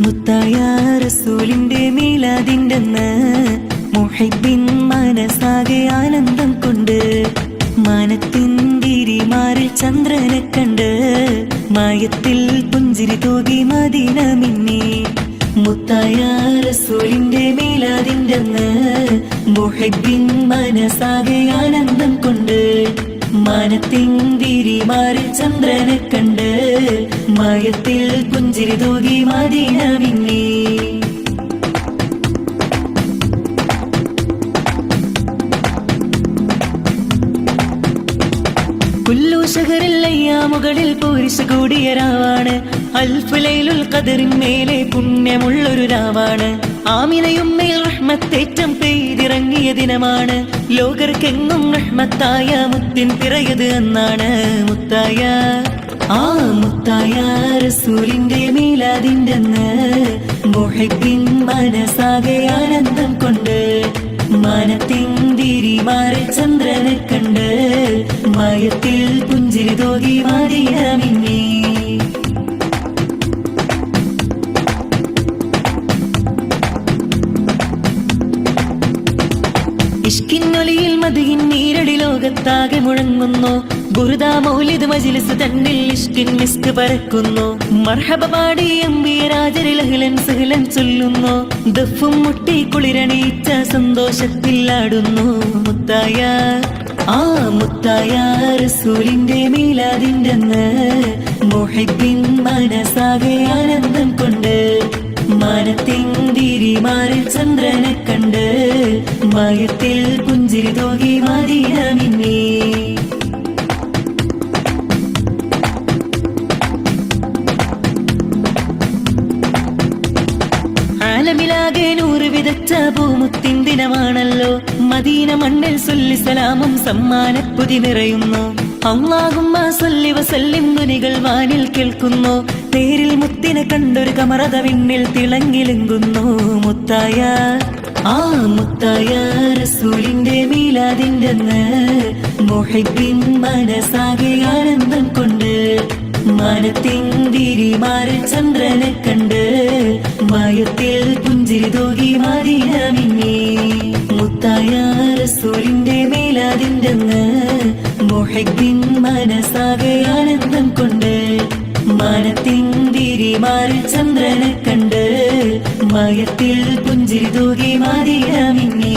മുത്തായ റസൂലിന്റെ മീലാദിന്റെന്ന് മുഹിബിൻ മനസ്സാകെ ആനന്ദം കൊണ്ട് മാനത്തിൻ തിരിമാറിൽ ചന്ദ്രനെ കണ്ട് മായത്തിൽ പുഞ്ചിരി തൂകി മദീന മിന്നി. മുത്തായ റസൂലിന്റെ മീലാദിന്റെന്ന് മുഹിബിൻ മനസ്സാകെ ആനന്ദം കൊണ്ട് മാനത്തിൻ തിരിമാറിൽ ചന്ദ്രനെ കണ്ട് മായത്തിൽ പുഞ്ചിരി തൂകി മദീന മിന്നി അയ്യാമുകളിൽ പൂരിശ കൂടിയ രാവാണ്. അൽഫുലൈലുൽ ഖദറിൻ മേലെ പുണ്യമുള്ളൊരു രാവാണ്. ആമിനയും മേൽ റഹ്മത്തേറ്റം പെയ്തിറങ്ങിയ ദിനമാണ്. ലോകർക്കെങ്ങും റഹ്മത്തായ മുത്തിൻ പിറയത് എന്നാണ് മുത്തായ. ആ മുത്തായ റസൂലിന്റെ മീലാദിന്റെ അന്ന് മനസാകെ ആനന്ദം കൊണ്ട് മനത്തിന്തിരി മാറി ചന്ദ്രനെ കണ്ട് മയത്തിൽ പുഞ്ചിരി തോകി മദീന മിന്നി ഇഷ്കിന്നൊലിയിൽ മതിയിൻ നീരടി ലോകത്താകെ മുഴങ്ങുന്നു. ഗുരുദാ മൗലിദ് മജിലിസ് തന്നിൽ ഇഷ്കിൻ മിസ്ക് പരക്കുന്നു. മർഹബ പാടി എമ്പിയ രാജരിലഹിലൻ സഹലൻ ചൊല്ലുന്നു. ദഫും മുട്ടി കുളിരണീച്ച സന്തോഷത്തിൽ ആടുന്നു മുത്തായ ആ മുത്തായ റസൂലിന്റെ മീലാദിന്റെ അന്ന് മനസാകെ ആനന്ദം കൊണ്ട് മാനത്തിന്തിരി മാറി ചന്ദ്രനെ കണ്ട് മയത്തിൽ പുഞ്ചിരി തോകി മദീന മിന്നി ആലമിലാകെ നൂറ് വിതച്ച പൂമുത്തിൻ ദിനമാണല്ലോ. മദീന മണ്ണിൽ സൊല്ലി സലാമും സമ്മാനപ്പുതി നിറയുന്നു. അള്ളാഹുമ്മ സൊല്ലി വസല്ലിം ധ്വനികൾ വാനിൽ കേൾക്കുന്നു. തേരിൽ മുത്തിനെ കണ്ടൊരു കമറത വിണ്ണിൽ തിളങ്ങിലുങ്ങുന്നു മുത്തായ ആ മുത്തായ റസൂലിന്റെ മീലാദിന്റെ അന്ന് മനസാകെ ആനന്ദം കൊണ്ട് മനത്തിന്തിരി മാറി ചന്ദ്രനെ കണ്ട് മയത്തിൽ പുഞ്ചിരി തോകി മദീന മിന്നി മുത്തായ റസൂലിന്റെ മേലാതിന്റെ മുഹിബിൻ മനസ്സാകെ ആനന്ദം കൊണ്ട് മനത്തിന്തിരി മാറി ചന്ദ്രനെ കണ്ട് മയത്തിൽ പുഞ്ചിരി തോകി മദീന മിന്നി